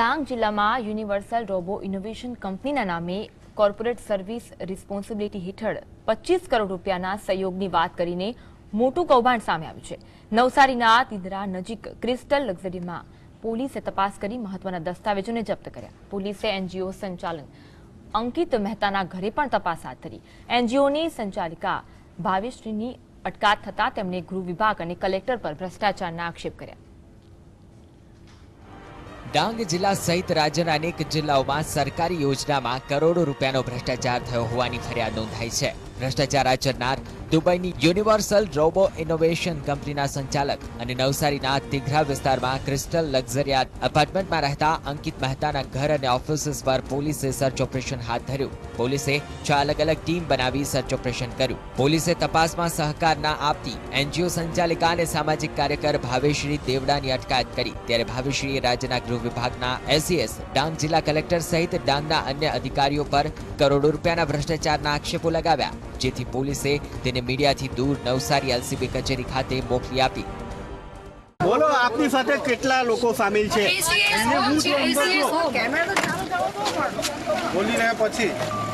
ડાંગ જિલ્લામાં universal robo innovation કંપનીના નામે કોર્પોરેટ સર્વિસ રિસ્પોન્સિબિલિટી હેઠળ પચીસ કરોડ રૂપિયાના સહયોગની વાત કરીને મોટું કૌભાંડ સામે આવ્યું છે. નવસારીના તિદરા નજીક ક્રિસ્ટલ લક્ઝરીમાં પોલીસે તપાસ કરી મહત્વના દસ્તાવેજોને જપ્ત કર્યા. પોલીસે એનજીઓ સંચાલન અંકિત મહેતાના ઘરે પણ તપાસ હાથ ધરી. એનજીઓની સંચાલિકા ભાવેશ્રીની અટકાત થતા તેમણે ગૃહ વિભાગ અને કલેક્ટર પર ભ્રષ્ટાચારના આક્ષેપ કર્યા. ડાંગ જિલ્લા સહિત રાજ્યના અનેક જિલ્લાઓમાં સરકારી યોજનામાં કરોડો રૂપિયાનો ભ્રષ્ટાચાર થયો હોવાની ફરિયાદ નોંધાઈ છે. ભ્રષ્ટાચાર આચરનાર દુબઈની યુનિવર્સલ રોબો ઇનોવેશન કંપનીના સંચાલક અને નવસારીના તિઘરા વિસ્તારમાં ક્રિસ્ટલ લક્ઝરિયા એપાર્ટમેન્ટમાં રહેતા અંકિત મહેતાના ઘર અને ઓફિસીસ પર પોલીસે સર્ચ ઓપરેશન હાથ ધર્યું. પોલીસે છ અલગ અલગ ટીમ બનાવી સર્ચ ઓપરેશન કર્યું. પોલીસે તપાસમાં સહકાર ના આપતી એનજીઓ સંચાલિકા અને સામાજિક કાર્યકર ભાવેશ્રી દેવડાની અટકાયત કરી. ત્યારે ભાવેશ્રીએ રાજ્યના ગૃહ વિભાગના એસીએસ ડાંગ જિલ્લા કલેક્ટર સહિત ડાંગના અન્ય અધિકારીઓ પર કરોડો રૂપિયાના ભ્રષ્ટાચારના આક્ષેપો લગાવ્યા. જેથી પોલીસે તેને મીડિયાથી દૂર નવસારી એલસીબી કચેરી ખાતે મોકલી આપી. બોલો આપની સાથે કેટલા લોકો સામેલ છે? બોલી રહ્યા પછી.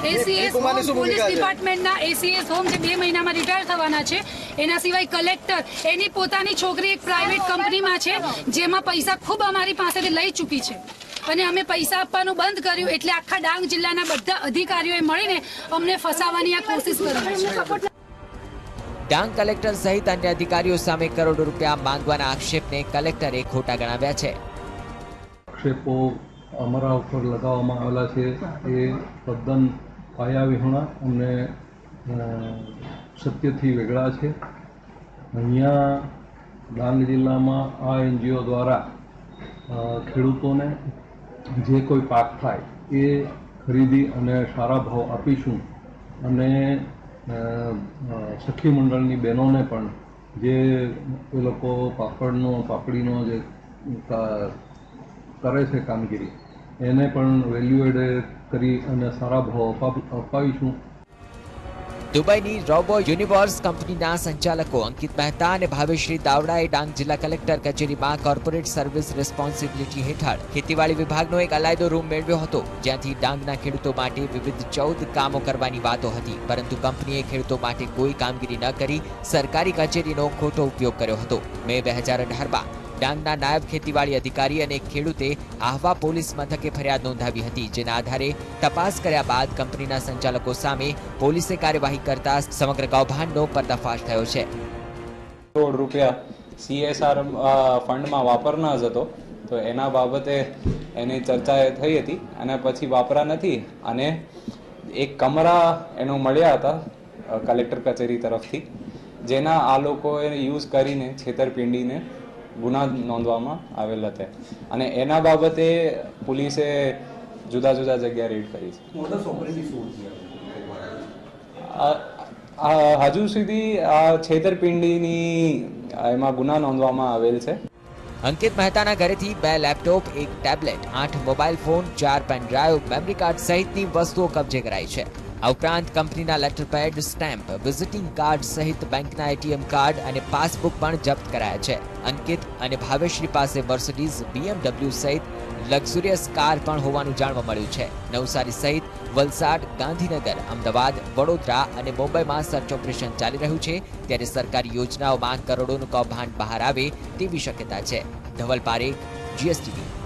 ACS પોલીસ ડિપાર્ટમેન્ટના ACS હોમ જે બે મહિનામાં રિટાયર થવાના છે. એના સિવાય કલેક્ટર એની પોતાની છોકરી એક પ્રાઇવેટ કંપનીમાં છે જેમાં પૈસા ખૂબ અમારી પાસેથી લઈ ચૂકી છે. અને અમે પૈસા આપવાનું બંધ કર્યું એટલે આખા ડાંગ જિલ્લાના બધા અધિકારીઓએ મળીને અમને ફસાવવાની આ કોશિશ કરી. ડાંગ કલેક્ટર સહિત અન્ય અધિકારીઓ સામે કરોડો રૂપિયા માંગવાના આક્ષેપને કલેક્ટરે ખોટા ગણાવ્યા છે. આક્ષેપો અમારા ઉપર લગાવવામાં આવેલા છે. એ તદ્દન પાયાવિહોણા અને અ, સત્યથી વેગળા છે. અહીંયા ડાંગ જિલ્લામાં આ એનજીઓ દ્વારા ખેડૂતોને જે કોઈ પાક થાય એ ખરીદી અને સારા ભાવ આપીશું. અને સખી મંડળની બહેનોને પણ જે એ લોકો પાપડનો, પાપડીનો જે કરે છે કામગીરી, એને પણ વેલ્યુ એડ કરી અને સારા ભાવ અપાવ- અપાવીશું. દુબઈની રોબો યુનિવર્સ કંપનીના સંચાલકો અંકિત મહેતા અને ભાવેશ્રી દાવડાએ ડાંગ જિલ્લા કલેક્ટર કચેરીમાં કોર્પોરેટ સર્વિસ રિસ્પોન્સિબિલિટી હેઠળ ખેતીવાડી વિભાગનો એક અલાયદો રૂમ મેળવ્યો હતો, જ્યાંથી ડાંગના ખેડૂતો માટે વિવિધ ચૌદ કામો કરવાની વાતો હતી, પરંતુ કંપનીએ ખેડૂતો માટે કોઈ કામગીરી ન કરી સરકારી કચેરીનો ખોટો ઉપયોગ કર્યો હતો. મે બે હજાર અઢારમાં ડાંગના નાયબ ખેતીવાડી અધિકારી અને ખેડૂતે આહવા પોલીસ મથકે ફરિયાદ નોંધાવી હતી, જેના આધારે તપાસ કર્યા બાદ કંપનીના સંચાલકો સામે પોલીસે કાર્યવાહી કરતા સમગ્ર કૌભાંડનો પર્દાફાશ થયો છે. કરોડ રૂપિયા સીએસઆર ફંડમાં વાપરના જ હતો. તો એના બાબતે એની ચર્ચા થઈ હતી અને પછી વાપરા નથી અને એક કમરા એનો મળ્યા હતા કલેક્ટર કચેરી તરફથી, જેના આ લોકોએ યુઝ કરીને છેતરપિંડીને ગુના નોંધવામાં આવેલ હતા અને એના બાબતે પોલીસે જુદા જુદા જગ્યા રેડ કરી છે. હજુ સુધી આ છેતરપિંડીની એમાં ગુના નોંધવામાં આવેલ છે. અંકિત મહેતાના ઘરેથી બે લેપટોપ એક ટેબ્લેટ આઠ મોબાઈલ ફોન ચાર પેન ડ્રાઈવ મેમરી કાર્ડ સહિતની વસ્તુઓ કબજે કરાઈ છે. આ ઉપરાંત કંપનીના લેટરપેડ સ્ટેમ્પ, વિઝિટિંગ કાર્ડ સહિત બેંકના એટીએમ કાર્ડ અને પાસબુક પણ જપ્ત કરાયા છે. અંકિત અને ભાવેશ્રી પાસે મર્સિડીઝ બીએમડબલ્યુ સહિત લક્ઝુરિયસ કાર પણ હોવાનું જાણવા મળ્યું છે. નવસારી સહિત વલસાડ, ગાંધીનગર, અમદાવાદ, વડોદરા અને મુંબઈમાં સર્ચ ઓપરેશન ચાલી રહ્યું છે. ત્યારે સરકારી યોજનાઓમાં કરોડોનું કૌભાંડ બહાર આવે તેવી શક્યતા છે. ધવલ પારેખ જીએસટીવી